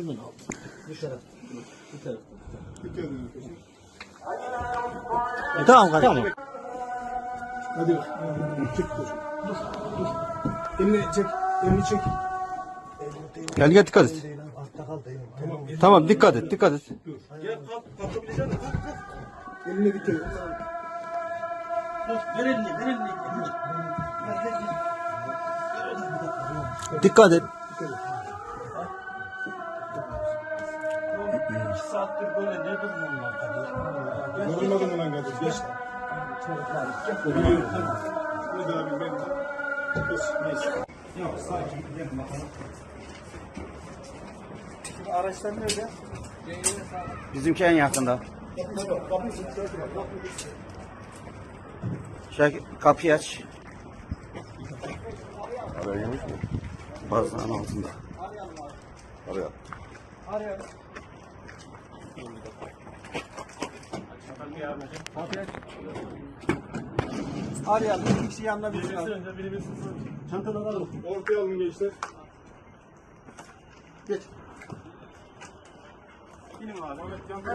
şundan al. Bu taraf. Bu taraf. Dikkat edin. Tamam kardeşim. Tamam. Hadi bak. Çık dur. Dur. Dur. Elini çek. Elini çek. Gel gel dikkat et. Altta kal dayım. Tamam. Tamam dikkat et dikkat et. Gel kalk. Kalkabilecek misin? Kalk kalk. Eline dikkat et. Ver elini, ver elini. Dikkat et. İki saattir böyle ne durumum var kardeşim? Yorulmadın mı lan kardeş? Geç. Biliyorum. Hadi abi ben. Geç. Geç. Yok sakin. Gidelim bakalım. Araçlar nerede? Bizimki en yakında. Şakir kapıyı aç. Araya girmiş mi? Bazılarının altında. Araya. Arayalım. Bir kişi yanına bir Çantaları alın. Ortaya alın gençler. Geç. İnin abi. Ahmet yan